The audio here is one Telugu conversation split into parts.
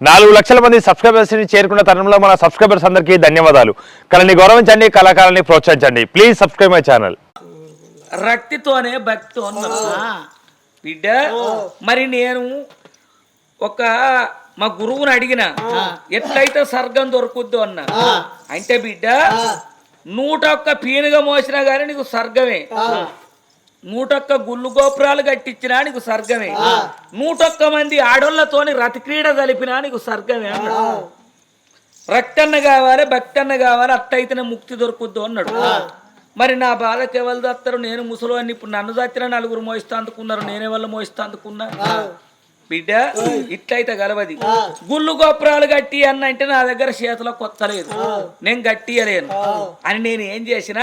నాలుగు లక్షల మంది సబ్స్క్రైబర్స్ని చేరుకున్న తరుణంలో మన సబ్స్క్రైబర్స్ అందరికీ ధన్యవాదాలు. కళని గౌరవించండి కళాకారాన్ని ప్రోత్సహించండి. ప్లీజ్ సబ్స్క్రైబ్ మై ఛానల్ రక్తితోనే భక్తితో బిడ్డ మరి నేను ఒక మా గురువుని అడిగిన ఎట్లయితే సర్గం దొరుకుద్దు అన్న. అంటే బిడ్డ నూట ఒక్క పీనుగా మోసినా గానీ నీకు సర్గమే నూటొక్క గుళ్ళు గోపురాలు కట్టించినా నీకు సర్గమే నూటొక్క మంది ఆడోళ్ళతోని రతిక్రీడ కలిపినా నీకు సర్గమే అన్నాడు. రక్తన్న కావాలి భక్తన్న కావాలి అట్టయితేనే ముక్తి దొరుకుద్దు అన్నాడు. మరి నా బాధకి ఎవరు దత్తరు? నేను ముసలివాడిని ఇప్పుడు నన్ను దత్తిన నలుగురు మోయిస్తా అందుకున్నారు నేనే వాళ్ళు మోయిస్తా అందుకున్నా? బిడ్డ ఇట్లయితే గలవది గుళ్ళు గోపురాలు కట్టి అన్న అంటే నా దగ్గర చేతిలో కొత్త లేదు. నేను గట్టియలేను అని నేను ఏం చేసిన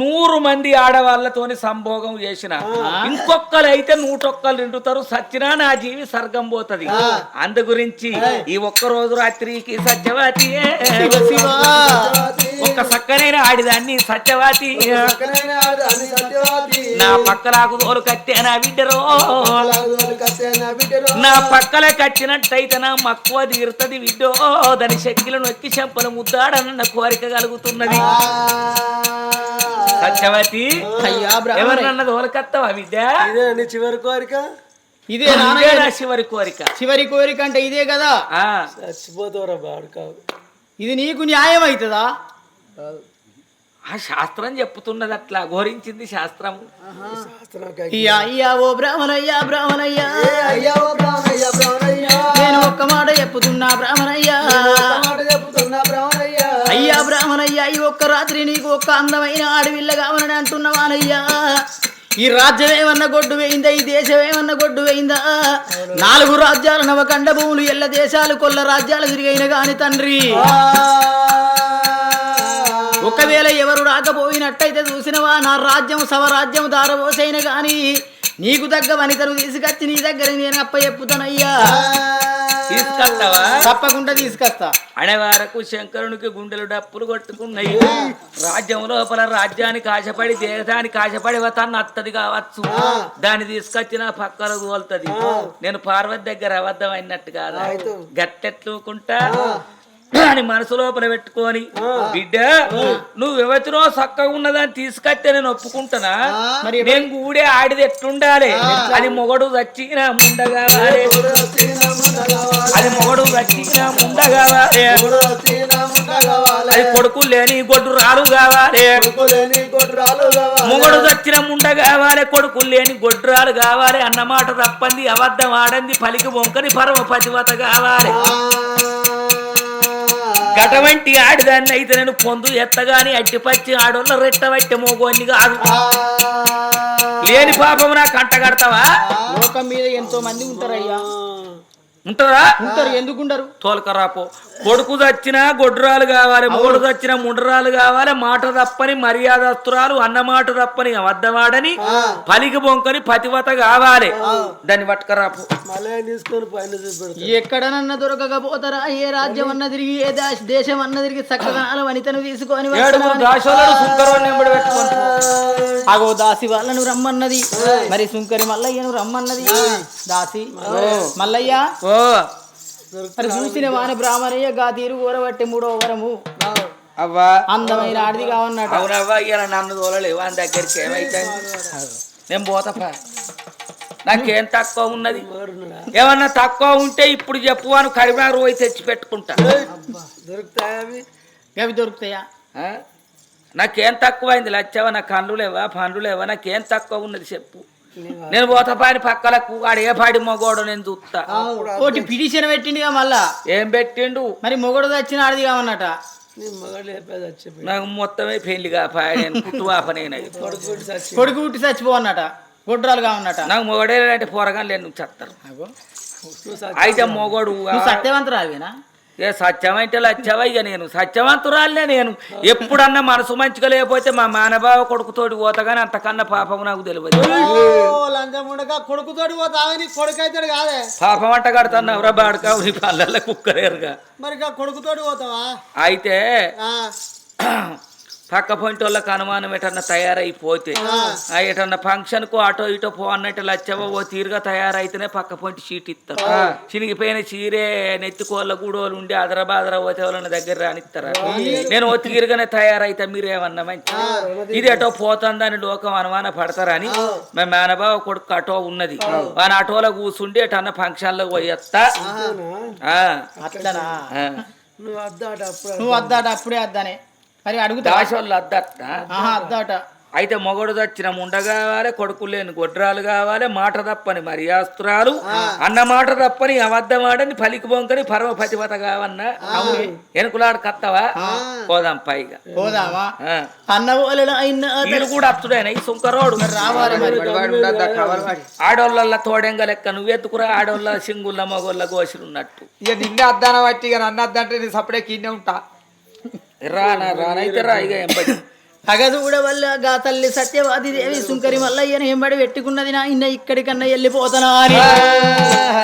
నూరు మంది ఆడవాళ్ళతోని సంభోగం చేసిన ఇంకొకరు అయితే నూటొక్కరు నిండుతారు సచ్చినా నా జీవి సర్గం పోతది. అందు గురించి ఈ ఒక్క రోజు రాత్రికి సత్యవతి ఒక్క సక్కనైన ఆడిదాన్ని సత్యవతి. నా పక్కలకు తోలు కట్టే నా బిడ్డరో. నా పక్కల కట్టినట్టయితే నా మక్కువ తీరుతుంది విడ్డో. దాని శక్తులు నొక్కి చెంపలు ముద్దాడనన్న కోరిక కలుగుతున్నది. సత్యవతి ఎవరినన్నది ఓలకత్తవా విద్య? ఇదే చివరి కోరిక? ఇదే నా చివరి కోరిక. చివరి కోరిక అంటే ఇదే కదా? ఆ. చచ్చిపోతావురా బాడుకావు ఇది నీకు న్యాయం అవుతుందా ఆ శాస్త్రం చెప్పుతున్నది అట్లా ఘోరించింది శాస్త్రం అయ్యా అయ్యా ఓ బ్రాహ్మణయ్యా బ్రాహ్మణయ్యా. నేను ఒక్క మాట చెప్పుతున్నా బ్రాహ్మణయ్యా. అయ్యా బ్రాహ్మణయ్యా ఈ ఒక్క రాత్రి నీకు ఒక్క అందమైన ఆడవిల్ల కావాలని అంటున్నవానయ్యా ఈ రాజ్యం ఏమన్నా గొడ్డు వేయిందా ఈ దేశం ఏమన్నా గొడ్డు వేయిందా? నాలుగు రాజ్యాలు నవకండ భూములు ఎల్ల దేశాలు కొల్ల రాజ్యాలు తిరిగైన గాని తండ్రి. ఒకవేళ ఎవరు రాకపోయినట్టయితే చూసినవా? నా రాజ్యం సవరాజ్యం దారబోసైన గాని నీకు తగ్గ వనితను తీసుకొచ్చి నీ దగ్గర నేను అప్ప చెప్పుతానయ్యా తీసుకొస్తావా? తప్పకుండా తీసుకొస్తా. అడవారకు శంకరునికి గుండెలు డప్పులు కొట్టుకున్నాయి. రాజ్యం లోపల రాజ్యానికి ఆశపడి దేశానికి ఆశపడి తను అత్తది కావచ్చు. దాన్ని తీసుకొచ్చిన పక్కన తోలుతుంది. నేను పార్వతి దగ్గర అబద్ధం అయినట్టు కాదా? గట్టెట్లుకుంటా అని మనసు లోపల పెట్టుకొని బిడ్డ నువ్వు ఎవరినో చక్కగా ఉన్నదాన్ని తీసుకొస్తే నేను ఒప్పుకుంటానా మరి నేను కూడే ఆడిది ఎట్లుండాలి? అది మొగడు చచ్చిన ముండగావాలి అది మొగడు చచ్చిన ముండగావాలి అది కొడుకు లేని గొడ్డు రాలు కావాలి మొగడు చచ్చిన ముండ కావాలి కొడుకు లేని గొడ్రాలు కావాలి అన్నమాట తప్పంది అబద్ధం ఆడంది పలికి బొంకని పరమ పతివత కావాలి గటవంటి ఆడిదాన్ని అయితే నేను పొందు ఎత్తగాని అట్టిపచ్చి ఆడోళ్ళ రెట్టబట్టి మోగోన్ని కాదు. లేని పాపం నా కంట కడతావా? లోకం మీద ఎంతో మంది ఉంటారయ్యా ఉంటదా? ఉంటారు ఎందుకుండరు తోలకరాపో. కొడుకు చచ్చిన గొడ్రాలు కావాలి మూడు చచ్చిన ముండరాలు కావాలి మాట తప్పని మర్యాదస్తురాలు అన్న మాట తప్పని అబద్ధమాడని పలికి బొంకని పతివత కావాలి. దాన్ని పట్టుకరాపో. ఎక్కడనన్నా దొరకకపోతారా? ఏ రాజ్యం అన్న తిరిగి ఏ దేశ- దేశం అన్న తిరిగి చక్కగా వనితను తీసుకొని అగో దాసి వాళ్ళను రమ్మన్నది. మరి సుంకరి మల్లయ్యను రమ్మన్నది. దాసి. మల్లయ్య. ఓ. మరి చూసిన వాని బ్రాహ్మణయ్య గా తీరు కూరబట్టి మూడో వరము. అవ్వా. అందమైన ఆడిది కావన్నట. అవునవ్వా ఇలా నన్ను తోలలేవు అని దగ్గరికి ఏమైతే నేను పోతపా నాకేం తక్కువ ఉన్నది? ఏమన్నా తక్కువ ఉంటే ఇప్పుడు చెప్పు అని కరీంనగర్ పోయి తెచ్చి పెట్టుకుంటా దొరుకుతాయి? అవి దొరుకుతాయా? నాకేం తక్కువైంది లచ్చవా నా కళ్ళు లేవా పండ్లు లేవా నాకేం తక్కువ ఉన్నది చెప్పు. నేను పోతపాని పక్కలకు వాడు ఏ పాడి మొగోడు నేను చూస్తా కోటి పిటిషన్ పెట్టిండిగా మళ్ళా? ఏం పెట్టిండు? మరి మొగడు వచ్చిన ఆడిది కావన్నట నాకు మొత్తమే పెళ్ళిగా పాయ నేను కొడుకు పుట్టి చచ్చి కొడుకు పుట్టి చచ్చిపోవన్నట గొడ్రాలు కావన్నట నాకు మొగడే అంటే పోరగాలు లేని నువ్వు చెప్తారు అయితే మొగోడు నువ్వు సత్యవంతరాలివేనా ఏ సత్యమంటే లచ్చవా? ఇక నేను సత్యవంతురాలే నేను. ఎప్పుడన్నా మనసు మంచిగా లేకపోతే మా మానబావ కొడుకుతోటి పోతగానే అంతకన్నా పాపం నాకు తెలియదు. కొడుకుతోటి పోతావా నీ కొడుకు అవుతాడు కాదే. పాపం అంట కడుతున్నావు రా బాడుకా నీ పల్లెల్లో మరి కొడుకుతోటి పోతావా? అయితే పక్క పొంటి వాళ్ళకి అనుమానం ఎటన్నా తయారైపోతే ఆ. ఎటన్నా ఫంక్షన్కు అటో ఇటో పో అన్నట్టు లచ్చవో ఓ తీరుగా తయారైతేనే పక్క పొంటి చీట్ ఇస్తారు చినిగిపోయిన చీరే నెత్తికోళ్ళ గూడోలు ఉండి అదర బాదర పోతే వాళ్ళని దగ్గర రానిస్తారా నేను ఓ తీరుగానే తయారైతే మీరేమన్నా మంచి? ఇది ఎటో పోతుందని లోకం అనుమాన పడతారని మా మేనబావ కొడుకు అటో ఉన్నది. వాని అటోలో కూర్చుండి ఎటన్నా ఫంక్షన్లో పోయేస్తా ఆ, అట్లనా ఆ. నువ్వు అద్దాట అప్పుడు నువ్వు వద్దాట అప్పుడే వద్దానే. మరి అడుగుతా. దాసోళ్ళు అద్దట అద్దాట. అయితే మొగడు దచ్చిన ముండ కావాలి కొడుకు లేని గొడ్రాలు కావాలి మాట తప్పని మర్యాస్తురాలు అన్న మాట తప్పని అబద్ధమాడని పలికి బొంకని పరమ పతివత కావన్నా ఎనుకులాడు కత్తవా? పోదాం పైగా. పోదామా ఆ. అన్న కూడా అత్తుడైన ఈ సుంకరోడు? మరి ఆడోళ్ళ తోడెంగ లెక్క నువ్వెత్తుకురా ఆడోళ్ళ సింగుళ్ళ మగోళ్ళ గోసిరున్నట్టు ఇక నిన్నే అద్దాన బట్టి ఇక నన్ను అద్దంటే నేను సపడే కిన్నే ఉంటా. రానా రానైతే రా ఇక ఎంబడి పగదూడ వల్ల గా తల్లి సత్యవాది దేవి సుంకరి మల్లయ్యని ఎంబడి పెట్టుకున్నది నా ఇన్న ఇక్కడికన్నా వెళ్ళిపోతానా అని.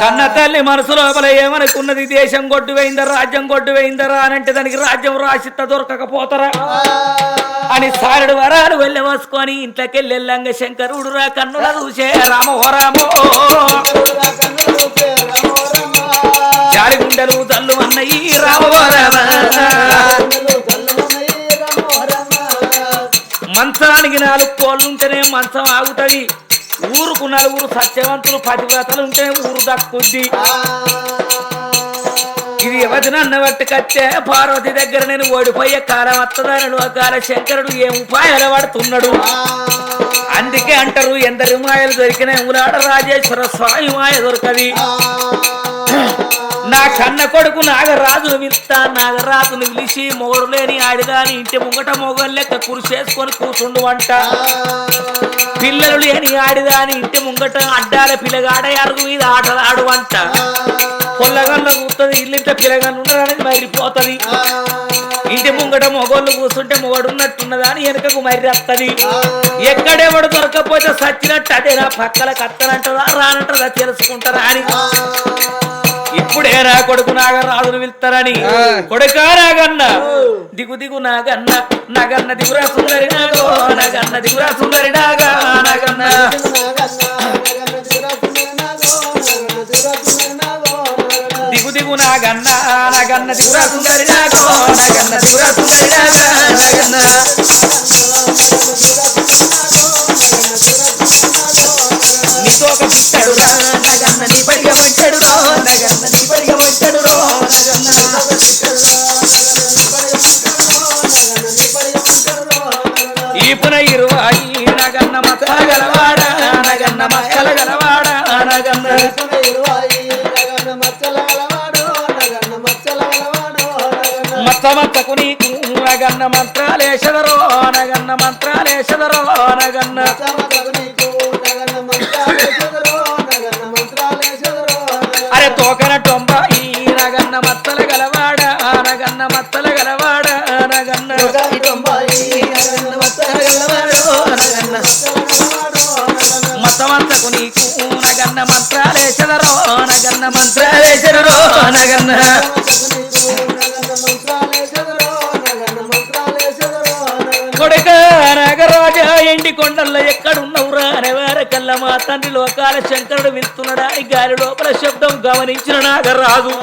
కన్న తల్లి మనసు లోపల ఏమనుకున్నది? దేశం కొట్టు వేయిందరా రాజ్యం కొట్టు వేయిందరా అని అంటే దానికి రాజ్యం రాసిత్త దొరకకపోతారా? అని సారుడు వరాలు వెళ్ళి వసుకొని ఇంట్లోకెళ్ళి వెళ్ళంగ శంకరుడు రా కన్నుల చూసే రామో రామో జాలి గుండెలు తల్లు అన్నయ్యి రామో రామ మంచానికి నాలుగు కోళ్ళు ఉంటేనే మంచం ఆగుతుంది ఊరుకు నలుగురు సత్యవంతులు పతివ్రతలు ఉంటే ఊరు దక్కుద్ది ఇది ఎవరి నన్ను కచ్చే పార్వతి దగ్గర నేను ఓడిపోయే కాలం వత్తదానడు ఆ శంకరుడు ఏం ఉపాయాలు పడుతున్నాడు అందుకే అంటారు ఎందరి మాయలు దొరికిన ఉలాడ రాజేశ్వర స్వామి మాయ దొరకది. నా కన్న కొడుకు నాగరాజును పిలుస్తా నాగరాజును పిలిచి మొగడు లేని ఆడిదాని ఇంటి ముంగట మొగలు లెక్క కురిసేసుకొని కూర్చుండు అంట. పిల్లలు లేని ఆడిదాని ఇంటి ముంగట అడ్డాల పిల్లగాడ అరుగు మీద ఆటలు ఆడు అంట పొల్లగల్ల కూర్తుంది ఇల్లింట పిల్లగాళ్ళు ఉండడానికి మరిపోతుంది ఇంటి ముంగట మొగోళ్ళు కూర్చుంటే మొగడున్నట్టున్నదా అని వెనకకు మరి వస్తుంది ఎక్కడెవడు దొరకపోతే సచ్చినట్టు అదే నా పక్కల కత్తనంటదా రానంటదా తెలుసుకుంటారా అని. ఇప్పుడే నా కొడుకు నాగరాజును పిలుస్తారని. కొడుకా నాగన్న దిగు దిగు నాగన్న. నాగన్న దిగురా సుందరి నాగో. నాగన్న దిగురా సుందరి నాగా. నాగన్న. దిగు దిగు నాగన్న. నాగన్న దిగురా సుందరి నాగో. నాగన్న దిగురా సుందరి నాగా. నాగన్న. నీతో ఒక పుట్టాడు రా నాగన్న నీ పడిగా మంచాడు రో నాగన్న ఈపున ఇరువాయి నగన్న మక్కల గలవాడ నగన్న మక్కల గలవాడ నగన్న మత్తమత్తకు నీకు నగన్న మంత్రాలేషదరో నగన్న మంత్రాలేషదరో నగన్న మతమంతకు నీకు నగన్న మంత్రాలేశదరో నగన్న మంత్రాలేశదరో నగన్న కొడుక నాగరాజా ఎండి కొండల్లో ఎక్కడున్నవురా? అనేవారకల్లా మా తండ్రి లోకాల శంకరుడు విలుతున్నాడా ఈ గాలి లోపల శబ్దం గమనించిన నాగరాజు.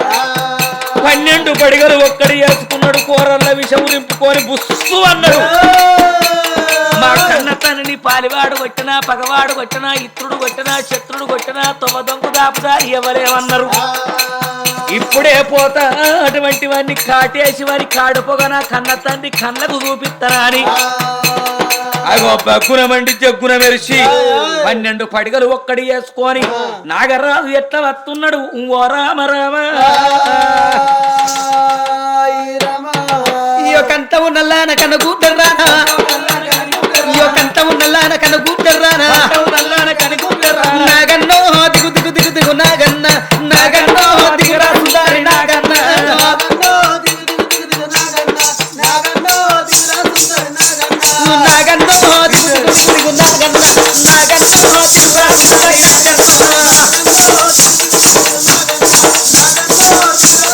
పన్నెండు పడిగలు ఒక్కడి వేసుకున్నాడు కూరల్లో విషము నింపుకొని బుస్సు అన్నాడు. మా కన్న తనని పాలివాడు కొట్టినా పగవాడు కొట్టినా ఇత్రుడు కొట్టినా శత్రుడు కొట్టినా తొమ్మ దొంగ దాపుదారి ఎవరేమన్నారు? ఇప్పుడే పోతా అటువంటి వాడిని కాటేసి వారి కాడుపోగా నా కన్న తండ్రి కళ్ళకు చూపిస్తారా అని. అగో బగ్గున మండి జగ్గున మెరిసి పన్నెండు పడిగలు ఒక్కడి వేసుకొని నాగరాజు ఎట్లా వస్తున్నాడు ఓ రామ రామ. ఈ యొక్క అంత ఉన్నల్లాన కన్న కూతుర్రానా ఈ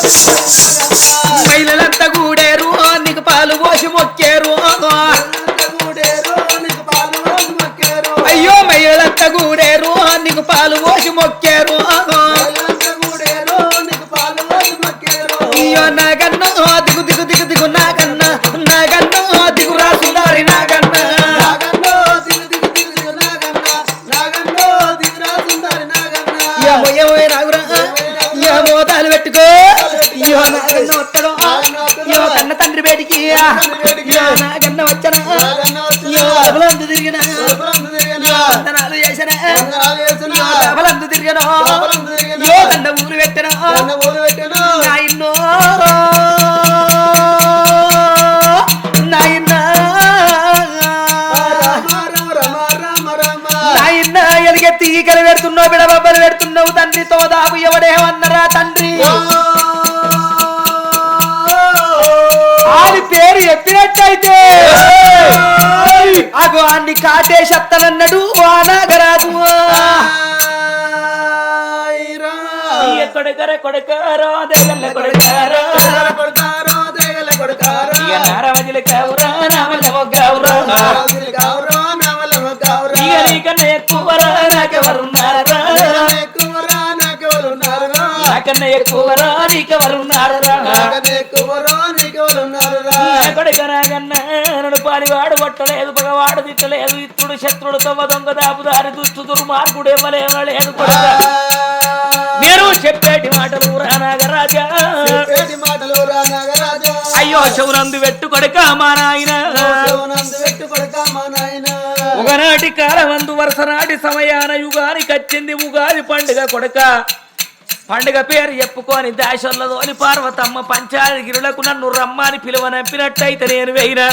sense. నాగన్న వస్తాడు అయ్యో కన్న తండ్రి బయటికి అయ్యో నాగన్న వచ్చనా. అయ్యో అబలందు తిరిగిన. వందనాలు చేసిన? తిరిగిన? కన్న ఊరు పెట్టిన? పెడుతున్నావు బిడబబ్బలు పెడుతున్నావు తండ్రితో దాగు ఎవడేమన్నరా తండ్రి? ఆడి పేరు చెప్పినట్టయితే అగు అన్ని నాగరాజు ఆయ్ రా. కొడకర కొడకారో దేగల్ల కొడకారో కొడతారో దేగల కొడతారో. ఇక నారవజుల కావురా నామలవ. ఇక నీకన్నా ఎక్కువరా నాకెవరున్నారా? నాకన్నా ఎక్కువరా నన్ను పాడివాడు పట్టలేదు పగవాడు తిట్టలేదు. ఇత్తుడు శత్రుడు తవ్వ దొంగ దాపుదారి దుష్టు దుర్మార్గుడు ఇవ్వలేమలేదు కొడక. నేను చెప్పేటి మాటలు రానాగరాజా. అయ్యో శౌనందు పెట్టు కొడక మా నాయన. శివనందు పెట్టు కొడక మా నాయనా. ఒకనాటి కాలమందు వరుస నాటి సమయాన యుగానికి వచ్చింది ఉగాది పండుగ కొడక. పండుగ పేరు చెప్పుకొని దాశల్లలోని పార్వతమ్మ పంచాయగిరులకు నన్ను రమ్మని పిలువనంపినట్టయితే నేను వేయినా.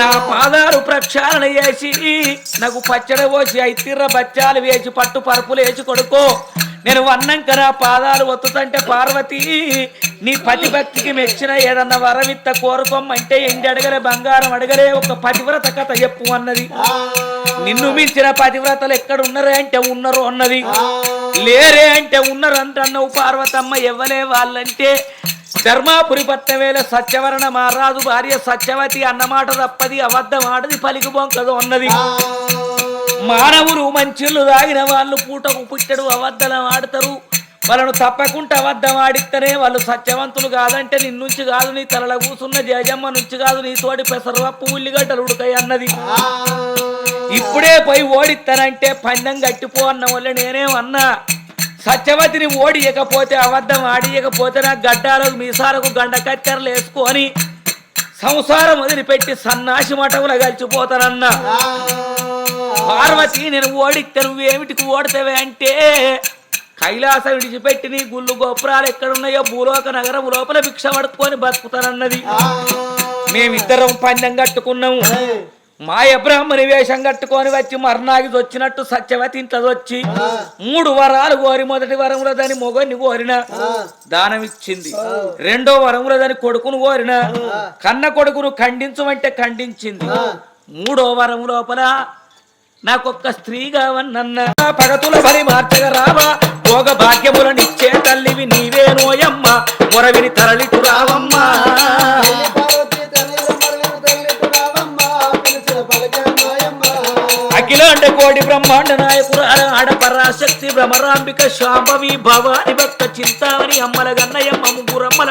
నా పాదాలు ప్రక్షాళన చేసి నాకు పచ్చడ పోసి ఐతిర్ర బచ్చాలు వేసి పట్టు పరుపులు వేసి కొడుకో. నేను వన్నంక నా పాదాలు ఒత్తుతంటే పార్వతి నీ పతిభక్తికి మెచ్చిన ఏదన్నా వరవిత్త కోరుకోమంటే ఎండి అడగలే బంగారం అడగలే ఒక పతివ్రత కథ చెప్పు అన్నది. నిన్ను మించిన పతివ్రతలు ఎక్కడ ఉన్నరే అంటే ఉన్నారు అన్నది. లేరే అంటే ఉన్నారు అంటున్నావు పార్వతమ్మ ఎవ్వలే వాళ్ళంటే. ధర్మాపురి పట్టవేల సత్యవరణ మహారాజు భార్య సత్యవతి అన్నమాట తప్పది అబద్ధం ఆడది పలికి బొంకదు అన్నది. మానవులు మంచిళ్ళు తాగిన వాళ్ళు పూటకు పుట్టడు అబద్ధం ఆడతారు. వాళ్ళను తప్పకుండా అబద్ధం ఆడిస్తేనే వాళ్ళు సత్యవంతులు కాదంటే నిన్నుంచి కాదు నీ తలల కూసున్న జయజమ్మ నుంచి కాదు నీ తోటి పెసరవప్పు ఉల్లిగడ్డలు ఉడకాయి అన్నది. ఇప్పుడే పోయి ఓడిస్తానంటే పందెం కట్టిపో అన్న వల్ల నేనేమన్నా సత్యవతిని ఓడియకపోతే అబద్ధం ఆడియకపోతే నా గడ్డాలకు మీసాలకు గండ కత్తెరలు వేసుకొని సంసారం వదిలిపెట్టి సన్నాసి మఠముల కలిసిపోతానన్నా. పార్వతి నేను ఓడిస్తే నువ్వేమిటికి ఓడతావే అంటే కైలాసం విడిచిపెట్టి నీ గుళ్ళు గోపురాలు ఎక్కడున్నాయో భూలోక నగరం లోపల భిక్ష పడుకొని బతుకుతానన్నది. మేమిద్దరం పందెం కట్టుకున్నాము. మాయ బ్రాహ్మణి వేషం కట్టుకొని వచ్చి మర్నాగి వచ్చినట్టు సత్యవతి ఇంట్లో వచ్చి మూడు వరాలు కోరి మొదటి వరములో దాని మొగన్ని కోరిన దానం ఇచ్చింది రెండో వరములో దాని కొడుకును కోరిన కన్న కొడుకును ఖండించమంటే ఖండించింది. మూడో వరం లోపల నాకొక్క స్త్రీ కావన్నన్న. పగతుల బలి మార్చగ రావా. భోగ భాగ్యములనిచ్చే తల్లివి నీవే నోయమ్మ. మొరవిని తరలిటు రావమ్మా. బ్రహ్మాండ కోడి బ్రహ్మాండ నాయకురాల పరాశక్తి భ్రమరాంబిక శాంభవి భవాని భక్త చింతామణి అమ్మల గన్నయమ్మ ముగ్గురమ్మల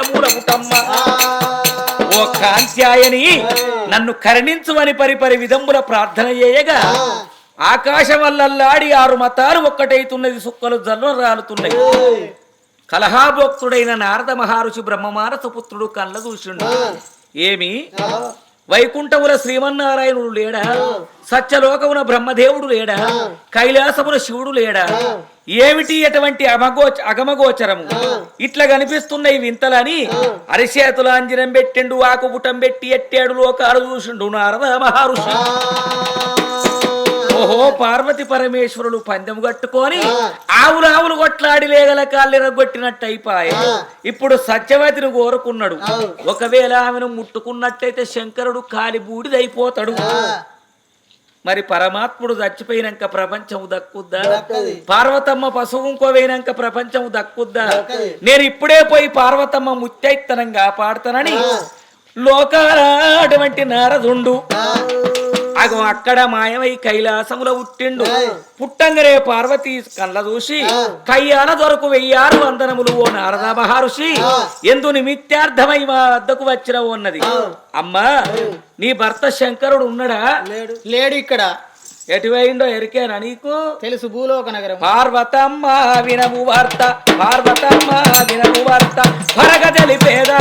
ఓ కాంత్యాయని నన్ను కరుణించువని పరిపరి విధంబుల ప్రార్థన చేయగా ఆకాశం వల్లల్లాడి ఆరు మతాలు ఒక్కటైతున్నది సుక్కలు జల్లు రాలుతున్నాయి. కలహాభోక్తుడైన నారద మహర్షి బ్రహ్మమానస పుత్రుడు కళ్ళ చూసిండు. ఏమి? వైకుంఠముల శ్రీమన్నారాయణుడు లేడా? సత్యలోకమున బ్రహ్మదేవుడు లేడా? కైలాసమున శివుడు లేడా? ఏమిటి అటువంటి అమగోచ అగమగోచరము? ఇట్లా కనిపిస్తున్న ఈ వింతలని అరిచేతుల అంజనం పెట్టిండు ఆకుపుటం పెట్టి ఎట్టాడు లోకాలు చూసిండు నారద మహర్షి. ఓహో పార్వతి పరమేశ్వరులు పందెం కట్టుకొని ఆవులు ఆవులు కొట్లాడి లేగల కాళ్ళెర కొట్టినట్టు అయిపోయాయి ఇప్పుడు సత్యవతిని కోరుకున్నాడు. ఒకవేళ ఆమెను ముట్టుకున్నట్టయితే శంకరుడు కాలి బూడిదైపోతాడు. మరి పరమాత్ముడు చచ్చిపోయినాక ప్రపంచం దక్కుద్దా? పార్వతమ్మ పశువు ఇంకోవేనాక ప్రపంచం దక్కుద్దా? నేను ఇప్పుడే పోయి పార్వతమ్మ ముత్తైత్తనం కాపాడుతానని లోకాల అటువంటి నారదుండు. అగో అక్కడ మాయమై కైలాసములో పుట్టిండు. పుట్టంగరే పార్వతి కళ్ళ చూసి కయ్యాల దొరకు వెయ్యారు వందనములు ఓ నారద మహర్షి. ఎందు నిమిత్యార్థమై మా వద్దకు వచ్చిన ఉన్నది అమ్మా నీ భర్త శంకరుడు ఉన్నాడా? లేడు. ఇక్కడ. ఎటువైండో ఎరికేనా నీకు? తెలుసు భూలోక నగరం. పార్వతమ్మ వినము వార్త పార్వతమ్మ వినము వార్త పరగ తెలిపేదా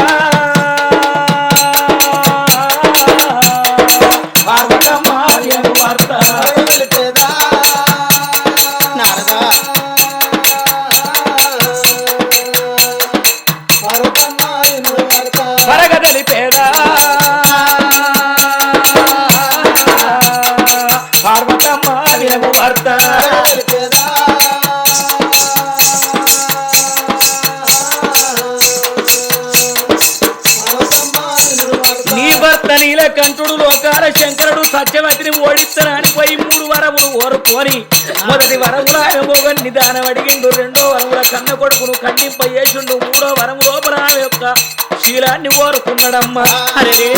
తెలిపేదా? నారదా పార్వతమ్మ ఎన్నో వార్త. పరగ తెలిపేదా పార్వతమ్మ వినము వార్త. నీ భర్త నీలకంఠుడు లోకాల శంకరుడు సత్యవతిని ఓడిస్తానని పోయి మూడు కోరుకొని మొదటి వరముల ఆయన మొగన్ నిదానం అడిగిండు. రెండో వరముల కన్న కొడుకును ఖండింప చేసిండు. మూడో వరము లోపల ఆమె యొక్క శీలాన్ని కోరుకున్నాడమ్మా. అరే.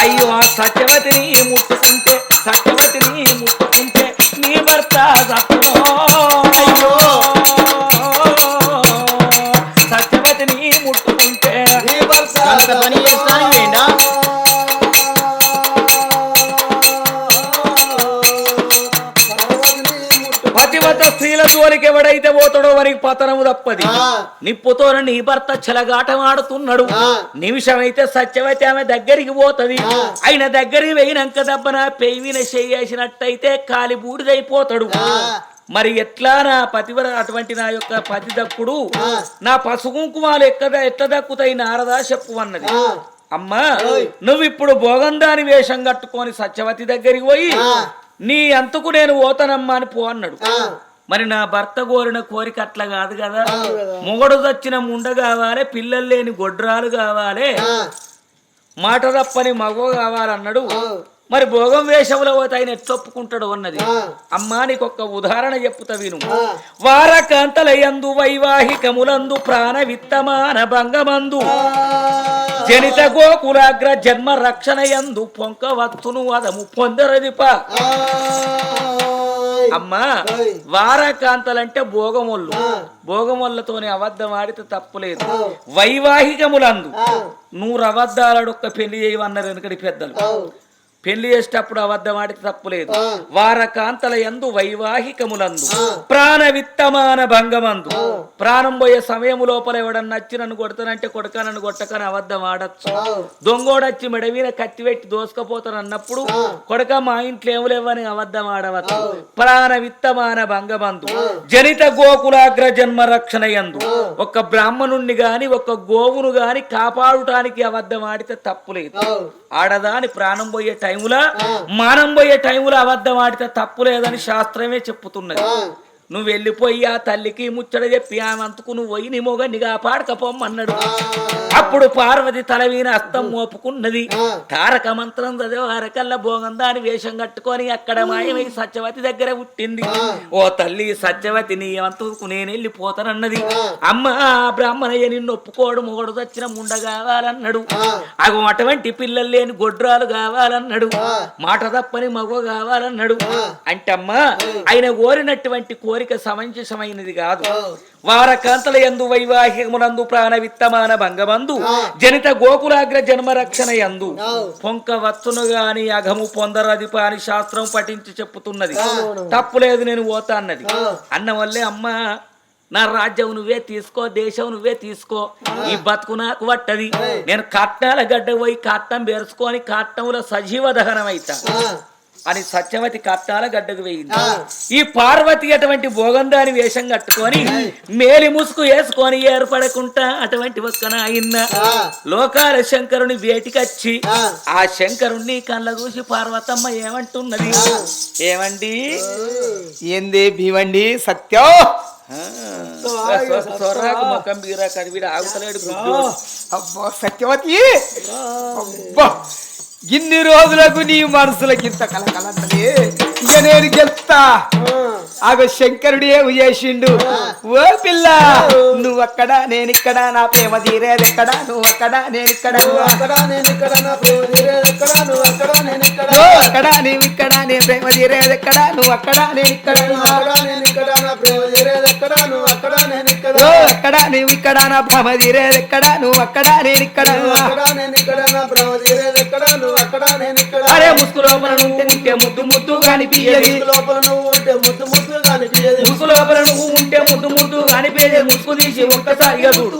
అయ్యో ఆ సత్యవతిని ముట్టుకుంటే సత్యవతిని ముట్టుకుంటే నీ భర్త సత్తునో జోలికి ఎవడైతే పోతాడో వారికి పతనము తప్పది. నిప్పుతో నీ భర్త చెలగాటమాడుతున్నాడు. నిమిషమైతే సత్యవతి ఆమె దగ్గరికి పోతది. ఆయన దగ్గరికి పోయినాక దెబ్బన పెయిన చేసినట్టయితే కాలి బూడిదైపోతాడు. మరి ఎట్లా నా పతివర అటువంటి నా యొక్క పతి దక్కుడు. నా పసుకుంకుమాలు ఎక్కడ ఎట్లా దక్కుతాయి నారదా చెప్పు అన్నది. అమ్మా నువ్వు ఇప్పుడు భోగందాని వేషం కట్టుకొని సత్యవతి దగ్గరికి పోయి. నీ అంతకు నేను పోతానమ్మా అని పో అన్నాడు. మరి నా భర్త కోరిన కోరిక అట్లా కాదు కదా. మొగడు చచ్చిన ముండ కావాలి పిల్లలు లేని గొడ్రాలు కావాలి. మాట తప్పని మగవ కావాలన్నాడు. మరి భోగం వేషంలో పోతే ఆయన అన్నది. అమ్మా నీకు ఒక ఉదాహరణ చెప్పుతా విను. వారకాంతలయందు వైవాహికములందు ప్రాణ విత్తమాన భంగమందు జనిత గోకులాగ్ర జన్మ రక్షణయందు పొంకవత్తును అదము పొందరదిప. అమ్మా. వారకాంతలంటే భోగముళ్ళు. భోగముళ్ళతోని అబద్ధం ఆడితే తప్పులేదు. వైవాహికములందు. నూరు అబద్ధాలడొక్క పెళ్ళి చేయమన్నారు వెనకటి పెద్దలు. పెళ్ళి చేసేటప్పుడు అబద్ధం ఆడితే తప్పులేదు. వారకాంతల యందు వైవాహికములందు. ప్రాణ విత్తమాన భంగమందు. ప్రాణం పోయే సమయం లోపల ఎవడన్నా నచ్చి నన్ను కొడతానంటే కొడక నన్ను కొట్టకని అబద్ధం ఆడచ్చు. దొంగోడొచ్చి మెడ మీద కత్తి పెట్టి దోసుకపోతాను అన్నప్పుడు కొడక మా ఇంట్లో ఏములేవని అబద్ధం ఆడవచ్చు. ప్రాణ విత్తమాన భంగబంధు జనిత గోకులాగ్ర జన్మ రక్షణ యందు. ఒక బ్రాహ్మణుణ్ణి గాని ఒక గోవును గాని కాపాడుటానికి అబద్ధం ఆడితే తప్పులేదు. ఆడదాని ప్రాణం పోయే టైములా? మానం పోయే టైములా అబద్ధం ఆడితే తప్పు లేదని శాస్త్రమే చెప్పుతున్నది. నువ్వు వెళ్ళిపోయి ఆ తల్లికి ముచ్చట చెప్పి ఆమె అంతకు నువ్వు పోయి నీ మొగ కాపాడకపోమ్మన్నాడు. అప్పుడు పార్వతి తల వీన అస్తం మోపుకున్నది. తారక మంత్రం చదివి అరకల్లా భోగందాని వేషం కట్టుకొని అక్కడ మాయమై సత్యవతి దగ్గర పుట్టింది. ఓ తల్లి సత్యవతి నీ అంతకు నేను వెళ్ళిపోతానన్నది అమ్మ బ్రాహ్మణయ్య నిన్ను ఒప్పుకోడు మొగడు చచ్చిన ముండ కావాలన్నాడు. అగో అటువంటి పిల్లలు లేని గొడ్రాలు కావాలన్నాడు. మాట తప్పని మగ కావాలన్నాడు. అంటే అమ్మా ఆయన కోరినటువంటి కోరిక సమంజసమైనది కాదు. వారకాంతల ఎందు వైవాహికమునందు ప్రాణ విత్తమాన భంగమందు జనిత గోకులాగ్ర జన్మ రక్షణ యందు పొంక వత్తును గాని అఘము పొందరది పాని శాస్త్రం పఠించి చెప్పుతున్నది. తప్పులేదు నేను పోతా అన్నది. అన్న వల్లే అమ్మ నా రాజ్యం నువ్వే తీసుకో దేశం నువ్వే తీసుకో. ఈ బతుకు నాకు పట్టది నేను కట్నాల గడ్డ పోయి కట్నం బెరుచుకొని కట్నంలో సజీవ దహనం అయితా అని సత్యవతి కట్టాల గడ్డకు వేయింది. ఈ పార్వతి అటువంటి భోగందాని వేషం కట్టుకొని మేలి ముసుగు వేసుకొని ఏర్పడకుండా అటువంటి ఒక్క నాయన్న. లోకాల శంకరుని వేటికచ్చి ఆ. శంకరుణ్ణి కళ్ళ చూసి పార్వతమ్మ ఏమంటున్నది? ఏమండి? ఏంది భీమండి? సత్యం! సొరాకు ముఖం బీరా కడివిడ ఆగుతలేడు గుడ్డోడు. అబ్బో సత్యవతి! అబ్బా! ఇన్ని రోజులకు నీ మనసులకి ఇంత కలకలంటది ఇక నేను గెలుస్తా. ఆగో శంకరుడు ఏమి చేసిండు ఓ పిల్ల నువ్వు అక్కడ నేను ఇక్కడ నా ప్రేమ తీరేది ఎక్కడ? నువ్వు అక్కడ నేను ఇక్కడ నువ్వు అక్కడ నేను ఇక్కడ నా ప్రేమ తీరేది ఎక్కడ? నువ్వు అక్కడ నేను ఇక్కడ. ఎక్కడ? నువ్వు ఇక్కడ నా భ్రమ తీరేది ఎక్కడ? నువ్వు అక్కడ? నేను ఇక్కడ? అరే ముసుగు లోపల నువ్వు ఉంటే ముద్దు ముద్దు కనిపించది. ముసుగు లోపల నువ్వు ఉంటే ముద్దు ముద్దు కనిపించేది. ముసుగు తీసి ఒక్కసారిగా చూడు.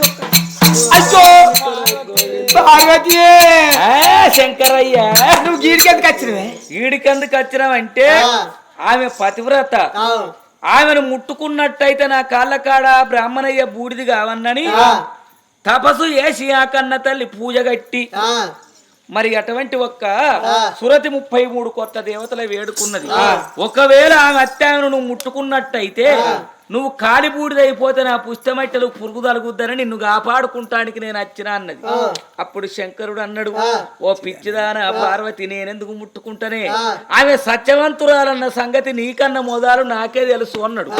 పార్వతీయే శంకరయ్య! నువ్వు గీడికెందుకు వచ్చినవే? ఈడికెందుకు వచ్చినావంటే ఆమె పతివ్రత. ఆమెను ముట్టుకున్నట్టయితే నా కాళ్ళ కాడ బ్రాహ్మణయ్య బూడిది కావన్నని తపస్సు చేసి ఆ కన్న తల్లి పూజ కట్టి మరి అటువంటి ఒక్క. సురతి ముప్పై మూడు కొత్త దేవతల వేడుకున్నది. ఒకవేళ ఆమె అత్యామెను నువ్వు ముట్టుకున్నట్టయితే నువ్వు కాలి బూడిదైపోతే నా పుస్తమట్టలు పురుగు తలుగుద్దని నిన్ను కాపాడుకుంటానికి నేను వచ్చినా అన్నది. అప్పుడు శంకరుడు అన్నాడు ఓ పిచ్చిదాన పార్వతి నేనెందుకు ముట్టుకుంటానే? ఆమె సత్యవంతురాలన్న సంగతి నీకన్న మొదలు నాకే తెలుసు అన్నాడు.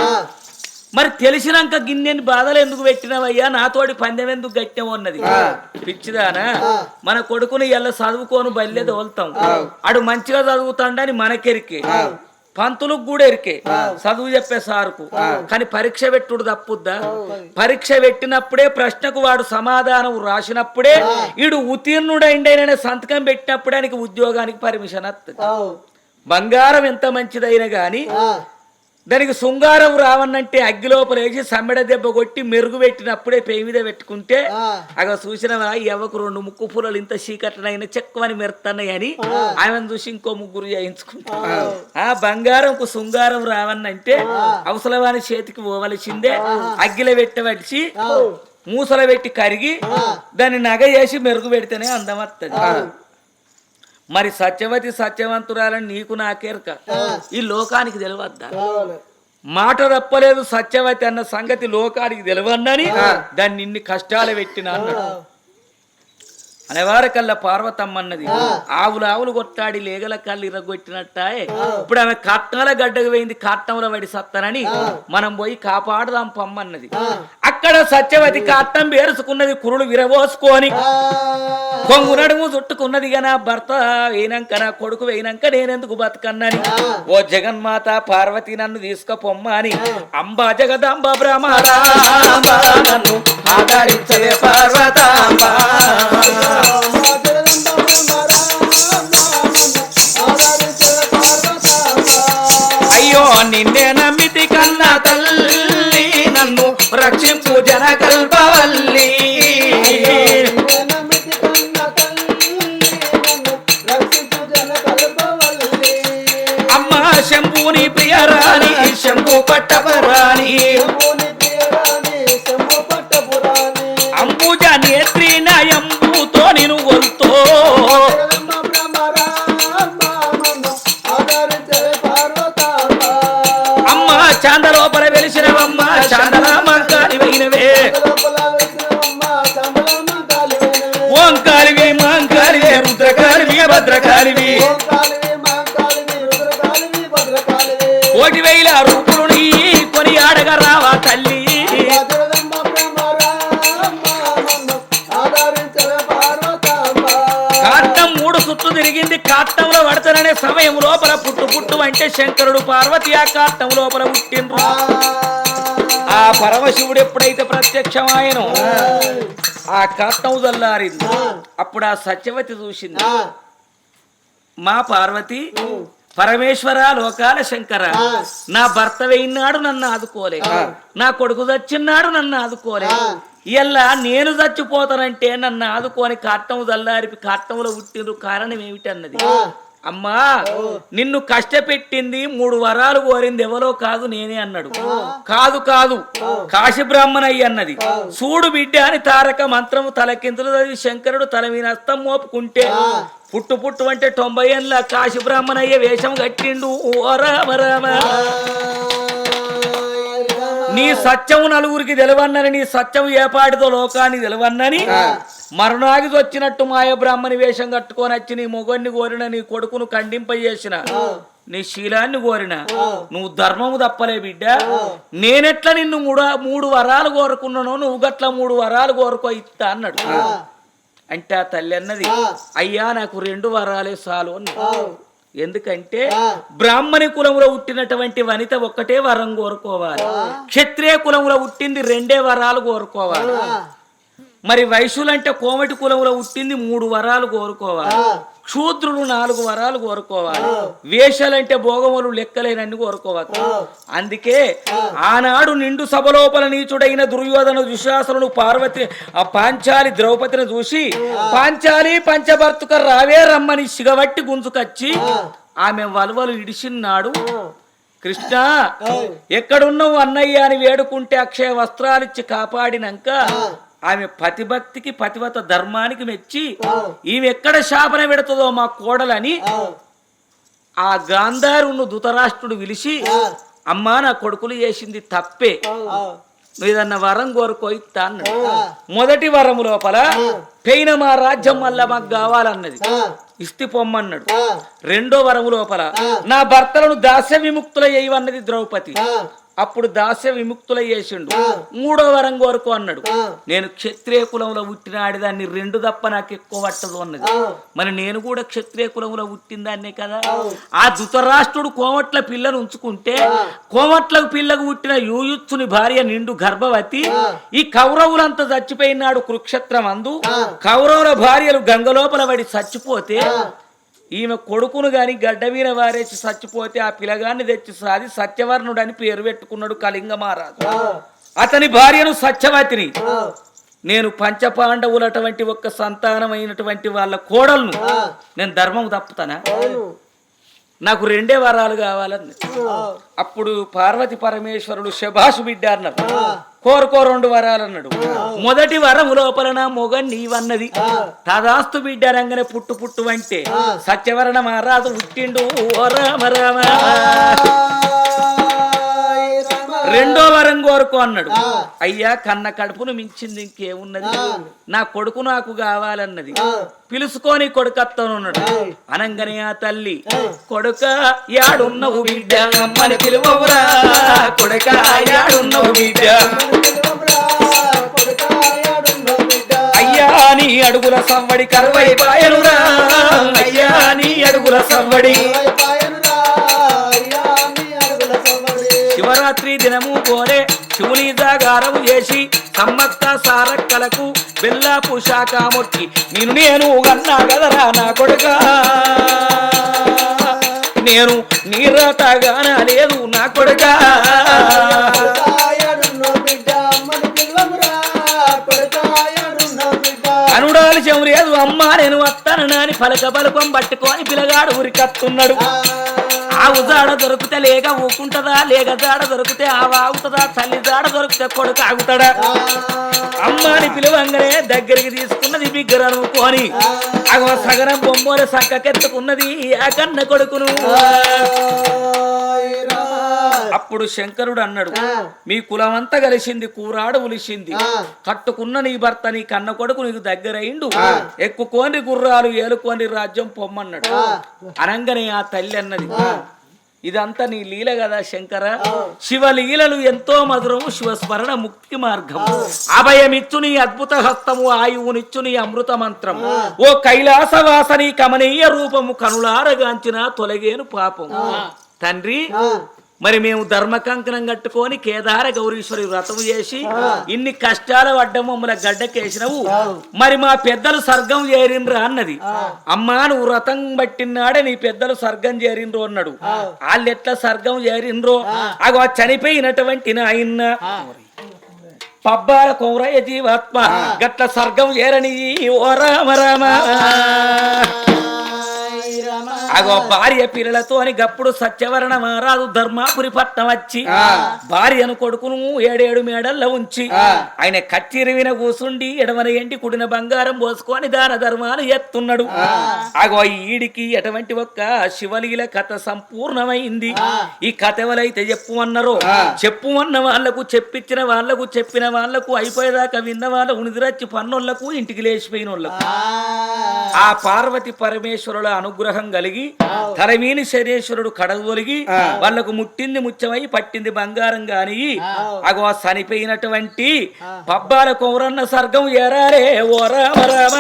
మరి తెలిసినాక గిన్నెని బాధలు ఎందుకు పెట్టినవయ్యా? నాతోటి పందెం ఎందుకు గట్టావు అన్నది. పిచ్చిదానా? మన కొడుకుని ఎల్ల చదువుకోను బయలే తోలుతాం. ఆడు మంచిగా చదువుతాడని మనకెరికే. పంతులకు కూడా ఎరికే. చదువు చెప్పే సార్కు. కానీ పరీక్ష పెట్టుడు తప్పుద్దా? పరీక్ష పెట్టినప్పుడే ప్రశ్నకు వాడు సమాధానం రాసినప్పుడే ఈడు ఉత్తీర్ణుడైండైన సంతకం పెట్టినప్పుడే ఆయనకి ఉద్యోగానికి పర్మిషన్ వస్తుంది బంగారం ఎంత మంచిదైనా గాని దానికి శృంగారం రావన్నంటే అగ్గి లోపల వేసి సమ్మెడ దెబ్బ కొట్టి మెరుగు పెట్టినప్పుడే పేయి మీద పెట్టుకుంటే. అగ చూసినవా ఎవ్వకు రెండు ముక్కు పూలలు ఇంత చీకట్లనైనా చెక్కువని మెరుతున్నాయి అని ఆమెను చూసి ఇంకో ముగ్గురు చేయించుకుంటా ఆ. బంగారంకు శృంగారం రావన్నంటే అవసరవాని చేతికి పోవలసిందే అగ్గిలో పెట్టవలిసి మూసల పెట్టి కరిగి దాన్ని నగ చేసి మెరుగు పెడితేనే అందం వస్తుంది మరి సత్యవతి సత్యవంతురాలని నీకు నాకేరక? ఈ లోకానికి తెలియవద్దా కావాలి. మాట తప్పలేదు సత్యవతి అన్న సంగతి లోకానికి తెలియవన్నని దాన్ని ఇన్ని కష్టాలు పెట్టిన అన్నాడు. అనేవారికల్లా పార్వతమ్మ అన్నది ఆవులు ఆవులు కొట్టాడి లేగల కళ్ళు ఇరగొట్టినట్ట ఇప్పుడు ఆమె కట్నాల గడ్డకు పోయింది కట్నంలో పడి సత్తనని మనం పోయి కాపాడుదాం పమ్మన్నది. అక్కడ సత్యవతి కట్నం పేరుసుకున్నది కురుడు విరబోసుకొని. ఆ, కొంగు నడుము చుట్టుకున్నది గా నా భర్త వేయినాక నా కొడుకు వేయినాక నేనెందుకు బతకన్నని. ఓ జగన్మాత పార్వతి నన్ను తీసుకపోమ్మ అని అంబా జగదాంబ భ్రమరాంబ నన్ను ఆదరించవే పార్వతాంబ. మా జగదంబ బ్రహ్మరాంబ, ఆదరించే పార్వతాంబ. అయ్యో నిన్నే నమ్మితి కన్న తల్లి జనకల్పవల్లి. అమ్మ శంభుని ప్రియరాణి శంభు పట్టపరాణి. కాలివి. కోటి వేల రూపులు కొని ఆడగా రావా తల్లి. కాట్టం మూడు సుట్లు తిరిగింది కాట్టంలో పడతాననే సమయం లోపల పుట్టు పుట్టు అంటే శంకరుడు పార్వతి ఆ కాట్టం లోపల పుట్టిండ్రు. ఆ పరమశివుడు ఎప్పుడైతే ప్రత్యక్షమాయనో ఆ. కాట్టం చల్లారింది అప్పుడు ఆ సత్యవతి చూసింది. మా పార్వతి పరమేశ్వర లోకాల శంకర. నా భర్త వేయినాడు నన్ను ఆదుకోలే. నా కొడుకు చచ్చిన్నాడు నన్ను ఆదుకోలే. ఇలా నేను చచ్చిపోతానంటే నన్ను ఆదుకోని కాట్టం చల్లారిపి కాట్టంలో పుట్టిండ్రు కారణం ఏమిటన్నది? అమ్మా నిన్ను కష్టపెట్టింది మూడు వరాలు కోరింది ఎవరో కాదు నేనే అన్నాడు. కాదు కాదు. కాశీ బ్రాహ్మణయ్య అన్నది. చూడు బిడ్డ అని తారక మంత్రము తలకిందులు చదివి శంకరుడు తల మీద హస్తం మోపుకుంటే పుట్టు పుట్టు అంటే తొంభై ఏళ్ళ కాశీ బ్రాహ్మణయ్య వేషం కట్టిండు. ఓ రామ రామ. నీ సత్యం నలుగురికి తెలవన్నని నీ సత్యం ఏపాటితో లోకానికి తెలవన్నని మరణాగి వచ్చినట్టు మాయ బ్రాహ్మణి వేషం కట్టుకొని వచ్చి నీ మొగన్ని కోరిన నీ కొడుకును ఖండింపజేసిన నీ శీలాన్ని కోరిన. నువ్వు ధర్మము తప్పలే బిడ్డ. నేనెట్లా నిన్ను మూడు మూడు వరాలు కోరుకున్నానో నువ్వు గట్ల మూడు వరాలు కోరుకో ఇస్తా అన్నాడు. అంటే ఆ తల్లి అన్నది అయ్యా నాకు రెండు వరాలే చాలు అన్నది ఎందుకంటే బ్రాహ్మణి కులంలో పుట్టినటువంటి వనిత ఒక్కటే వరం కోరుకోవాలి. క్షత్రియ కులంలో పుట్టింది రెండే వరాలు కోరుకోవాలి. మరి వైశ్యులంటే కోమటి కులంలో పుట్టింది మూడు వరాలు కోరుకోవాలి. శూద్రులు నాలుగు వరాలు కోరుకోవాలి. వేషాలంటే భోగములు లెక్కలేనన్ని కోరుకోవాలి. అందుకే ఆనాడు నిండు సభలోపల నీచుడైన దుర్యోధన దుశ్శాసనుడు పార్వతి ఆ పాంచాలి ద్రౌపదిని చూసి పాంచాలి పంచభర్తుక రావే రమ్మని సిగబట్టి గుంజుకచ్చి ఆమె వలువలు ఇడిచిన్నాడు కృష్ణ ఎక్కడున్నావు అన్నయ్య అని వేడుకుంటే అక్షయ వస్త్రాలిచ్చి కాపాడినాక ఆమె పతిభక్తికి పతివత ధర్మానికి మెచ్చి ఈమె ఎక్కడ శాపన పెడుతుందో మా కోడలని ఆ గాంధారును ధృతరాష్ట్రుడు పిలిచి అమ్మా నా కొడుకులు చేసింది తప్పే. నువ్వు ఏదన్నా వరం కోరుకో అన్నాడు. మొదటి వరము లోపల పెయిన మా రాజ్యం వల్ల మాకు కావాలన్నది. ఇస్తి పొమ్మన్నాడు రెండో వరము లోపల నా భర్తలను దాస్య విముక్తుల చేయవన్నది ద్రౌపది అప్పుడు దాస్య విముక్తుల చేసిండు. మూడో వరం కోరుకో అన్నాడు. నేను క్షత్రియ కులంలో పుట్టిన ఆడిదాన్ని రెండు తప్ప నాకు ఎక్కువ పట్టదు అన్నది. మరి నేను కూడా క్షత్రియ కులంలో పుట్టిందాన్నే కదా? ఆ ధృతరాష్ట్రుడు కోమట్ల పిల్లను ఉంచుకుంటే కోమట్ల పిల్లకు పుట్టిన యూయుత్సుని భార్య నిండు గర్భవతి ఈ కౌరవులంతా చచ్చిపోయినాడు కురుక్షేత్రం అందు కౌరవుల భార్యలు గంగలోపల పడి చచ్చిపోతే ఈమె కొడుకును గాని గడ్డ మీద వారేసి చచ్చిపోతే ఆ పిల్లగాన్ని తెచ్చి సాది సత్యవర్ణుడు అని పేరు పెట్టుకున్నాడు కళింగ మహారాజు అతని భార్యను సత్యవతిని. నేను పంచపాండవులు అటువంటి ఒక్క సంతానమైనటువంటి వాళ్ళ కోడలను నేను ధర్మం తప్పుతానా? నాకు రెండే వరాలు కావాలని. అప్పుడు పార్వతి పరమేశ్వరుడు శభాషు బిడ్డ అన్నాడు. కోరుకో రెండు వరాలు అన్నాడు. మొదటి వరము లోపల నా మొగ నీవన్నది. తదాస్తు బిడ్డ రంగనే పుట్టు పుట్టు అంటే సత్యవరణ మహారాజు పుట్టిండు. ఓ రామ రామ. రెండో వరం కోరుకో అన్నాడు. అయ్యా కన్న కడుపును మించింది ఇంకేమున్నది? నా కొడుకు నాకు కావాలన్నది. పిలుసుకొని కొడుకత్తనున్నాడు అనంగనే ఆ తల్లి కొడుక యాడున్నవు బిడ్డ అమ్మని పిలువవురా. కొడుక యాడున్నవు బిడ్డ. అయ్యా నీ అడుగుల సవ్వడి కరువై పాయనురా అయ్యా నీ అడుగుల సవ్వడి శివరాత్రి దినము పోరే శివుని జాగారము చేసి సమ్మక్క సారక్కలకు బెల్లాపు శాఖామూర్తి నేను నేను అన్నా కదరా నా కొడుక? నేను నీరతగానా లేదు నా కొడుక? చెవు లేదు అమ్మా నేను వస్తాను నాని. పలక పలకం పట్టుకొని పిల్లగాడు ఉరికత్తున్నాడు ఆవు జాడ దొరికితే లేక ఊకుంటదా లేక జాడ దొరికితే ఆవు ఆగుతుందా తల్లి జాడ దొరికితే కొడుకు ఆగుతాడా? అమ్మాని పిలువంగానే దగ్గరికి తీసుకున్నది బిగ్గర అనుకోని అగో సగరం బొమ్మలు సక్కకెత్తుకున్నది ఆ కన్న కొడుకును. అప్పుడు శంకరుడు అన్నాడు మీ కులమంతా కలిసింది కూరాడు ఉలిసింది కట్టుకున్న నీ భర్త నీ కన్న కొడుకు నీకు దగ్గరైండు. ఎక్కుకోని గుర్రాలు ఏలుకోని రాజ్యం పొమ్మన్నాడు. అనంగనే ఆ తల్లి అన్నది. ఇదంతా నీ లీల కదా శంకర. శివలీలలు ఎంతో మధురము శివస్మరణ ముక్తి మార్గం అభయమిచ్చు నీ అద్భుత హస్తము ఆయువునిచ్చు నీ అమృత మంత్రం ఓ కైలాసవాసని కమనీయ రూపము కనులారగాంచిన తొలగేను పాపం తండ్రి మరి మేము ధర్మ కంకణం కట్టుకొని కేదార గౌరీశ్వరి వ్రతం చేసి ఇన్ని కష్టాలు పడ్డ మమ్మల్ని గడ్డకేసినవు. మరి మా పెద్దలు స్వర్గం చేరిండ్రు అన్నది. అమ్మా నువ్వు వ్రతం పట్టినాడే నీ పెద్దలు స్వర్గం చేరిండ్రు అన్నాడు. వాళ్ళు ఎట్లా స్వర్గం చేరిండ్రో? అగో చనిపోయినటువంటి నాయన్న. పబ్బాల కౌరయ్య జీవాత్మ గట్ల స్వర్గం చేరని ఓ రామ రామ. అగో భార్య పిల్లలతో అని గప్పుడు సత్యవరణ మహారాజు ధర్మాపురి పట్నం వచ్చి భార్యను కొడుకును ఏడేడు మేడల్లో ఉంచి ఆయన కచ్చిరివిన కూసుండి ఎడమన ఎంటి కుడిన బంగారం పోసుకొని దాన ధర్మాలు ఎత్తున్నాడు. అగో ఈడికి ఎటువంటి ఒక్క శివలీల కథ సంపూర్ణమైంది. ఈ కథ ఎవరైతే చెప్పుమన్నారో చెప్పుమన్న వాళ్ళకు చెప్పించిన వాళ్ళకు చెప్పిన వాళ్ళకు అయిపోయేదాకా విన్న వాళ్ళకు నిద్రచ్చి పన్నోళ్ళకు ఇంటికి లేచిపోయిన వాళ్ళకు ఆ పార్వతి పరమేశ్వరుల అనుగ్రహం కలిగి తొలగి తలమీని శనేశ్వరుడు కడలు తొలగి వాళ్ళకు ముట్టింది ముచ్చమై పట్టింది బంగారం గాని అగో చనిపోయినటువంటి పబ్బాల కౌరన్న సర్గం ఎరారే ఓ రామ రామ.